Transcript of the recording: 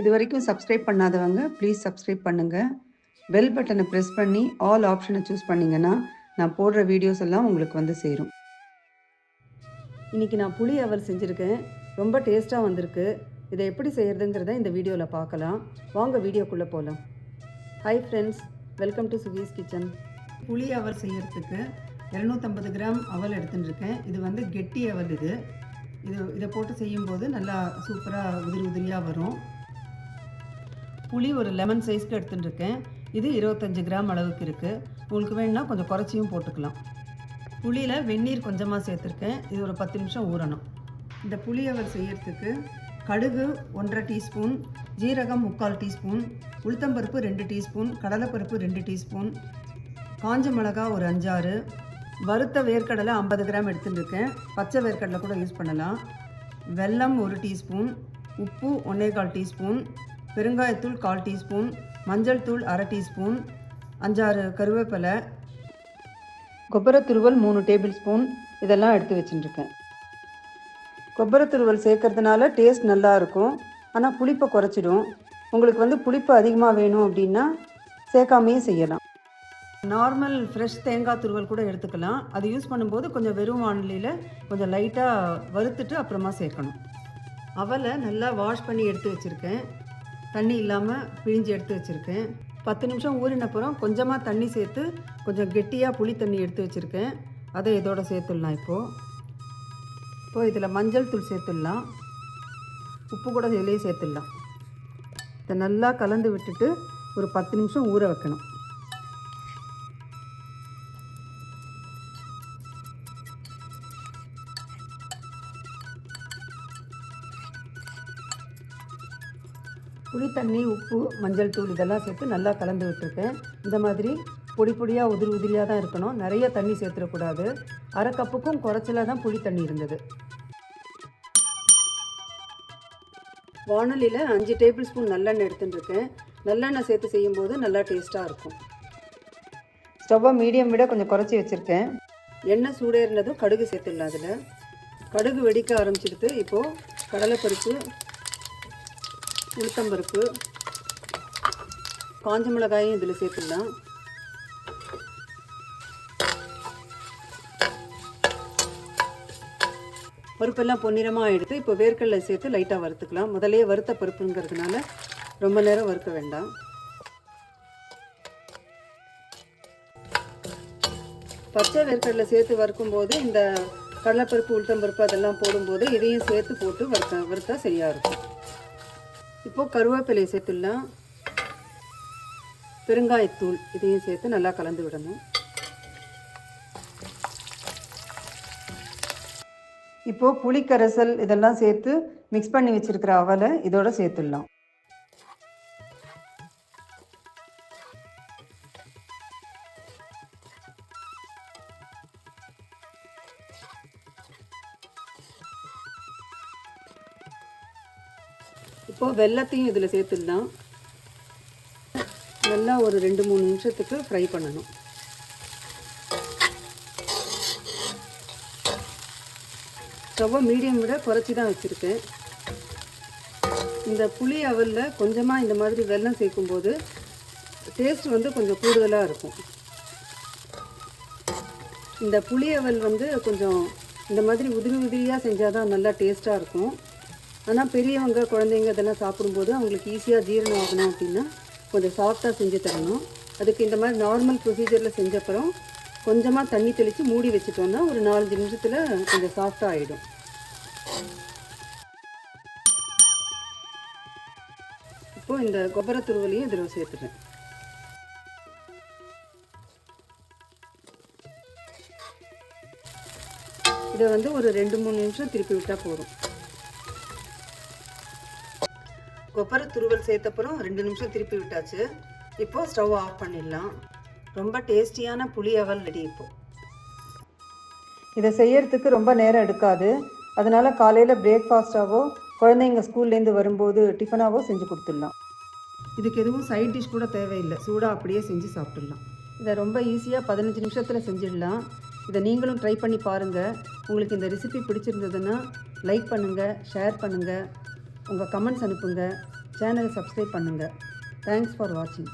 இது வரைக்கும் சப்ஸ்கிரைப் பண்ணாதவங்க ப்ளீஸ் சப்ஸ்கிரைப் பண்ணுங்கள் பெல் பட்டனை ப்ரெஸ் பண்ணி ஆல் ஆப்ஷனை சூஸ் பண்ணிங்கன்னா நான் போடுற வீடியோஸ் எல்லாம் உங்களுக்கு வந்து சேரும். இன்றைக்கி நான் புளி அவல் செஞ்சுருக்கேன். ரொம்ப டேஸ்ட்டாக வந்திருக்கு. இதை எப்படி செய்கிறதுங்கிறத இந்த வீடியோவில் பார்க்கலாம். வாங்க வீடியோக்குள்ளே போகலாம் hi friends welcome to Suki's kitchen புளி அவல் செய்யறதுக்கு இரநூத்தம்பது கிராம் அவல் எடுத்துன்னு இருக்கேன் இது வந்து கெட்டி அவல் இது. இது இதை போட்டு செய்யும்போது நல்லா சூப்பராக உதிரி உதிரியாக வரும். புளி ஒரு லெமன் சைஸ்க்கு எடுத்துட்டுருக்கேன். இது இருபத்தஞ்சு கிராம் அளவுக்கு இருக்குது உங்களுக்கு வேணும்னா கொஞ்சம் குறைச்சியும் போட்டுக்கலாம். புளியில் வெந்நீர் கொஞ்சமாக சேர்த்துருக்கேன். இது ஒரு பத்து நிமிஷம் ஊறணும். இந்த புளியவர் செய்யறதுக்கு கடுகு ஒன்றரை டீஸ்பூன் ஜீரகம் முக்கால் டீஸ்பூன் உளுத்தம்பருப்பு ரெண்டு டீஸ்பூன் கடலைப்பருப்பு ரெண்டு டீஸ்பூன் காஞ்ச மிளகா ஒரு அஞ்சாறு வறுத்த வேர்க்கடலை ஐம்பது கிராம் எடுத்துட்டுருக்கேன். பச்சை வேர்க்கடலை கூட யூஸ் பண்ணலாம். வெல்லம் ஒரு டீஸ்பூன் உப்பு ஒன்றே கால் டீஸ்பூன் பெருங்காயத்தூள் கால் டீஸ்பூன் மஞ்சள் தூள் அரை டீஸ்பூன் அஞ்சாறு கருவேப்பிலை கொப்பரை துருவல் மூணு டேபிள் ஸ்பூன் இதெல்லாம் எடுத்து வச்சுட்டுருக்கேன் கொப்பரை துருவல் சேர்க்கறதுனால டேஸ்ட் நல்லா இருக்கும். ஆனால் புளிப்பை குறைச்சிடும். உங்களுக்கு வந்து புளிப்பு அதிகமாக வேணும் அப்படின்னா சேர்க்காமையே செய்யலாம். நார்மல் ஃப்ரெஷ் தேங்காய் துருவல் கூட எடுத்துக்கலாம். அது யூஸ் பண்ணும்போது கொஞ்சம் வெறும் வானிலையில் கொஞ்சம் லைட்டாக வறுத்துட்டு அப்புறமா சேர்க்கணும். அவலை நல்லா வாஷ் பண்ணி எடுத்து வச்சுருக்கேன். தண்ணி இல்லாமல் பிழிஞ்சு எடுத்து வச்சுருக்கேன். பத்து நிமிஷம் ஊறினப்புறம் கொஞ்சமாக தண்ணி சேர்த்து கொஞ்சம் கெட்டியாக புளி தண்ணி எடுத்து வச்சுருக்கேன். அதை இதோட சேர்த்துடலாம் இப்போது இப்போது இதில் மஞ்சள் தூள் சேர்த்துடலாம். உப்பு கூட இதிலேயே சேர்த்துடலாம். இதை நல்லா கலந்து விட்டுட்டு ஒரு பத்து நிமிஷம் ஊற வைக்கணும். புளி தண்ணி உப்பு மஞ்சள் தூள் இதெல்லாம் சேர்த்து நல்லா கலந்து விட்டுருக்கேன். இந்த மாதிரி பொடி பொடியாக உதிரி உதிரியாக தான் இருக்கணும். நிறைய தண்ணி சேர்த்துடக்கூடாது. அரை கப்புக்கும் குறைச்சலாக தான் புளி தண்ணி இருந்தது. வானொலியில் அஞ்சு டேபிள் ஸ்பூன் நல்லெண்ணெய் எடுத்துட்டுருக்கேன் நல்லெண்ணெய் சேர்த்து செய்யும்போது நல்லா டேஸ்ட்டாக இருக்கும். ஸ்டவ்வை மீடியம் விட கொஞ்சம் குறைச்சி வச்சுருக்கேன். எண்ணெய் சூடேறினதும் கடுகு சேர்த்துடலாம் அதில். கடுகு வெடிக்க ஆரம்பிச்சிடுது. இப்போது கடலைப்பருப்பு உளுத்தம்பருப்பு காஞ்ச மிளகாயும் இதில் சேர்த்துடலாம். பருப்பெல்லாம் பொன்னிறமாக எடுத்து இப்போ வேர்க்கடலை சேர்த்து லைட்டாக வறுத்துக்கலாம். முதலே வறுத்த பருப்புங்கிறதுனால ரொம்ப நேரம் வறுக்க வேண்டாம். பச்சை வேர்க்கடலை சேர்த்து வறுக்கும்போது இந்த கடலைப்பருப்பு உளுத்தம்பருப்பு அதெல்லாம் போடும்போது இதையும் சேர்த்து போட்டு வறுத்த வறுத்தா சரியாக இருக்கும். இப்போ கருவேப்பிலையை சேர்த்துடலாம். பெருங்காயத்தூள் இதையும் சேர்த்து நல்லா கலந்து விடணும். இப்போ புளிக்கரைசல் இதெல்லாம் சேர்த்து மிக்ஸ் பண்ணி வச்சுருக்கிற அவலை இதோட சேர்த்துடலாம். இப்போது வெள்ளத்தையும் இதில் சேர்த்துடலாம். நல்லா ஒரு ரெண்டு மூணு நிமிஷத்துக்கு ஃப்ரை பண்ணணும். ஸ்டவ்வை மீடியம் விட குறைச்சி தான் வச்சுருக்கேன். இந்த புளி அவலில் கொஞ்சமாக இந்த மாதிரி வெல்லம் சேர்க்கும்போது டேஸ்ட் வந்து கொஞ்சம் கூடுதலாக இருக்கும். இந்த புளி அவல் வந்து கொஞ்சம் இந்த மாதிரி உதிரி உதிரியாக செஞ்சால் தான் நல்லா டேஸ்ட்டாக இருக்கும். ஆனால் பெரியவங்க குழந்தைங்க இதெல்லாம் சாப்பிடும்போது அவங்களுக்கு ஈஸியாக ஜீரணம் ஆகணும் அப்படின்னா கொஞ்சம் சாஃப்டாக செஞ்சு தரணும். அதுக்கு இந்த மாதிரி நார்மல் ப்ரொசீஜரில் செஞ்சப்பறம் கொஞ்சமாக தண்ணி தெளித்து மூடி வச்சுட்டோன்னா ஒரு நாலஞ்சு நிமிஷத்தில் கொஞ்சம் சாஃப்டாக ஆகிடும் இப்போது இந்த கொப்பரை துருவலையும் இதில் சேர்த்துறேன் இதை வந்து ஒரு ரெண்டு மூணு நிமிஷம் திருப்பி விட்டால் போதும். கொப்பரை துருவல் சேர்த்தப்புறம் ரெண்டு நிமிஷம் திருப்பி விட்டாச்சு. இப்போது ஸ்டவ் ஆஃப் பண்ணிடலாம். ரொம்ப டேஸ்டியான புளி அவல் ரெடி இப்போ. இதை செய்யறதுக்கு ரொம்ப நேரம் எடுக்காது. அதனால காலையில் பிரேக்ஃபாஸ்ட்டாவோ குழந்தைங்க ஸ்கூல்லேருந்து வரும்போது டிஃபனாவோ செஞ்சு கொடுத்துடலாம். இதுக்கு எதுவும் சைட் டிஷ் கூட தேவையில்லை. சூடாக அப்படியே செஞ்சு சாப்பிட்டுடலாம். இதை ரொம்ப ஈஸியாக பதினஞ்சு நிமிஷத்தில் செஞ்சிடலாம். இதை நீங்களும் ட்ரை பண்ணி பாருங்கள் உங்களுக்கு இந்த ரெசிபி பிடிச்சிருந்ததுன்னா லைக் பண்ணுங்கள் ஷேர் பண்ணுங்கள் உங்கள் கமெண்ட்ஸ் அனுப்புங்க. சேனலை சப்ஸ்கிரைப் பண்ணுங்கள் தேங்க்ஸ் ஃபார் வாட்சிங்